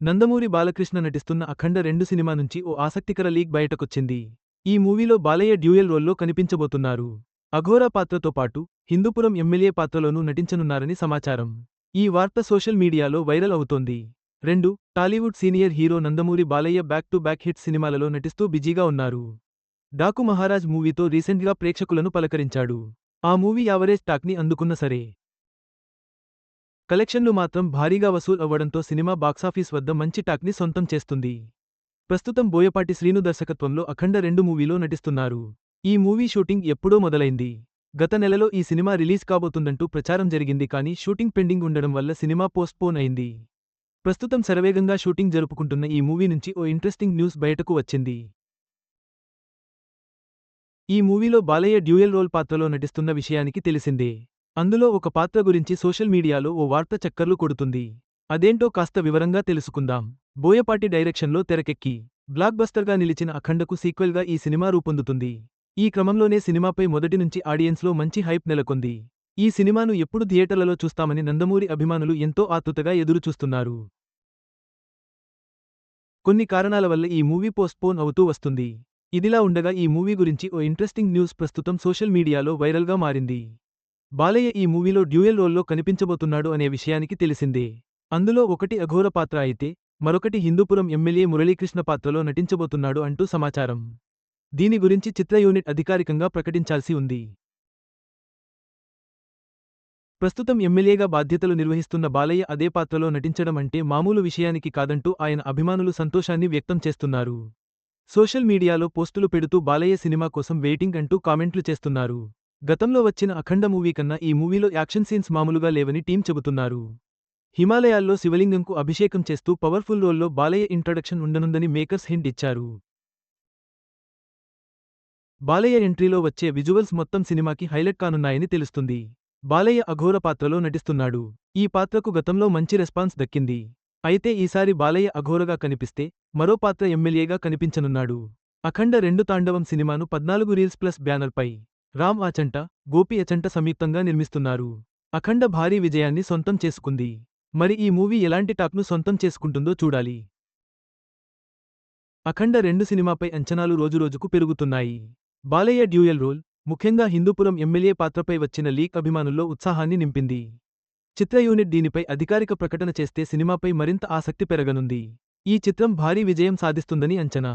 నందమూరి బాలకృష్ణ నటిస్తున్న అఖండ రెండు సినిమా నుంచి ఓ ఆసక్తికర లీక్ బయటకొచ్చింది. ఈ మూవీలో బాలయ్య డ్యూయల్ రోల్లో కనిపించబోతున్నారు. అఘోరా పాత్రతో పాటు హిందూపురం ఎమ్మెల్యే పాత్రలోనూ నటించనున్నారని సమాచారం. ఈ వార్త సోషల్ మీడియాలో వైరల్ అవుతోంది. రెండు Tollywood senior hero Nandamuri Balayya back to back hit సినిమాలలో నటిస్తూ బిజీగా ఉన్నారు. డాకు మహారాజ్ మూవీతో రీసెంట్గా ప్రేక్షకులను పలకరించాడు. ఆ మూవీ యావరేజ్ టాక్ని అందుకున్న సరే. కలెక్షన్లు మాత్రం భారీగా వసూలు అవ్వడంతో సినిమా బాక్సాఫీస్ వద్ద మంచి టాక్ని సొంతం చేస్తుంది. ప్రస్తుతం బోయపాటి శ్రీను దర్శకత్వంలో అఖండ రెండు మూవీలో నటిస్తున్నారు. ఈ మూవీ షూటింగ్ ఎప్పుడో మొదలైంది. గత నెలలో ఈ సినిమా రిలీజ్ కాబోతుందంటూ ప్రచారం జరిగింది కానీ షూటింగ్ పెండింగ్ ఉండడం వల్ల సినిమా పోస్ట్పోన్ అయింది. ప్రస్తుతం శరవేగంగా షూటింగ్ జరుపుకుంటున్న ఈ మూవీ నుంచి ఓ ఇంట్రెస్టింగ్ న్యూస్ బయటకు వచ్చింది. ఈ మూవీలో బాలయ్య డ్యూయల్ రోల్ పాత్రలో నటిస్తున్న విషయానికి తెలిసిందే. అందులో ఒక పాత్ర గురించి సోషల్ మీడియాలో ఓ వార్త చక్కర్లు కొడుతుంది. అదేంటో కాస్త వివరంగా తెలుసుకుందాం. బోయపాటి డైరెక్షన్లో తెరకెక్కి. బ్లాక్ బస్టర్గా నిలిచిన అఖండకు సీక్వెల్గా ఈ సినిమా రూపొందుతుంది. ఈ క్రమంలోనే సినిమాపై మొదటి నుంచి ఆడియన్స్లో మంచి హైప్ నెలకొంది. ఈ సినిమాను ఎప్పుడు థియేటర్లలో చూస్తామని నందమూరి అభిమానులు ఎంతో ఆతృతగా ఎదురుచూస్తున్నారు. కొన్ని కారణాల వల్ల ఈ మూవీ పోస్ట్పోన్ అవుతూ వస్తుంది. ఇదిలా ఉండగా ఈ మూవీ గురించి ఓ ఇంట్రెస్టింగ్ న్యూస్ ప్రస్తుతం సోషల్ మీడియాలో వైరల్గా మారింది. బాలయ్య ఈ మూవీలో డ్యూయల్ రోల్లో కనిపించబోతున్నాడు అనే విషయానికి తెలిసిందే. అందులో ఒకటి అఘోర పాత్ర అయితే మరొకటి హిందూపురం ఎమ్మెల్యే మురళీకృష్ణ పాత్రలో నటించబోతున్నాడు అంటూ సమాచారం. దీని గురించి చిత్ర యూనిట్ అధికారికంగా ప్రకటించాల్సి ఉంది. ప్రస్తుతం ఎమ్మెల్యేగా బాధ్యతలు నిర్వహిస్తున్న బాలయ్య అదే పాత్రలో నటించడం అంటే మామూలు విషయానికి కాదంటూ ఆయన అభిమానులు సంతోషాన్ని వ్యక్తం చేస్తున్నారు. సోషల్ మీడియాలో పోస్టులు పెడుతూ బాలయ్య సినిమా కోసం వెయిటింగ్ అంటూ కామెంట్లు చేస్తున్నారు. గతంలో వచ్చిన అఖండ మూవీ కన్నా ఈ మూవీలో యాక్షన్ సీన్స్ మామూలుగా లేవని టీం చెబుతున్నారు. హిమాలయాల్లో శివలింగంకు అభిషేకం చేస్తూ పవర్ఫుల్ రోల్లో బాలయ్య ఇంట్రడక్షన్ ఉండనుందని మేకర్స్ హింట్ ఇచ్చారు. బాలయ్య ఎంట్రీలో వచ్చే విజువల్స్ మొత్తం సినిమాకి హైలైట్ కానున్నాయని తెలుస్తుంది. బాలయ్య అఘోర పాత్రలో నటిస్తున్నాడు. ఈ పాత్రకు గతంలో మంచి రెస్పాన్స్ దక్కింది. అయితే ఈసారి బాలయ్య అఘోరగా కనిపిస్తే మరో పాత్ర ఎమ్మెల్యేగా కనిపించనున్నాడు. అఖండ రెండు తాండవం సినిమాను పద్నాలుగు రీల్స్ ప్లస్ బ్యానర్పై రామ్ ఆచంట గోపి అచంట సంయుక్తంగా నిర్మిస్తున్నారు. అఖండ భారీ విజయాన్ని సొంతం చేసుకుంది. మరి ఈ మూవీ ఎలాంటి టాక్ను సొంతం చేసుకుంటుందో చూడాలి. అఖండ రెండు సినిమాపై అంచనాలు రోజురోజుకు పెరుగుతున్నాయి. బాలయ్య డ్యూయల్ రోల్ ముఖ్యంగా హిందూపురం ఎమ్మెల్యే పాత్రపై వచ్చిన లీక్ అభిమానుల్లో ఉత్సాహాన్ని నింపింది. చిత్ర యూనిట్ దీనిపై అధికారిక ప్రకటన చేస్తే సినిమాపై మరింత ఆసక్తి పెరగనుంది. ఈ చిత్రం భారీ విజయం సాధిస్తుందని అంచనా.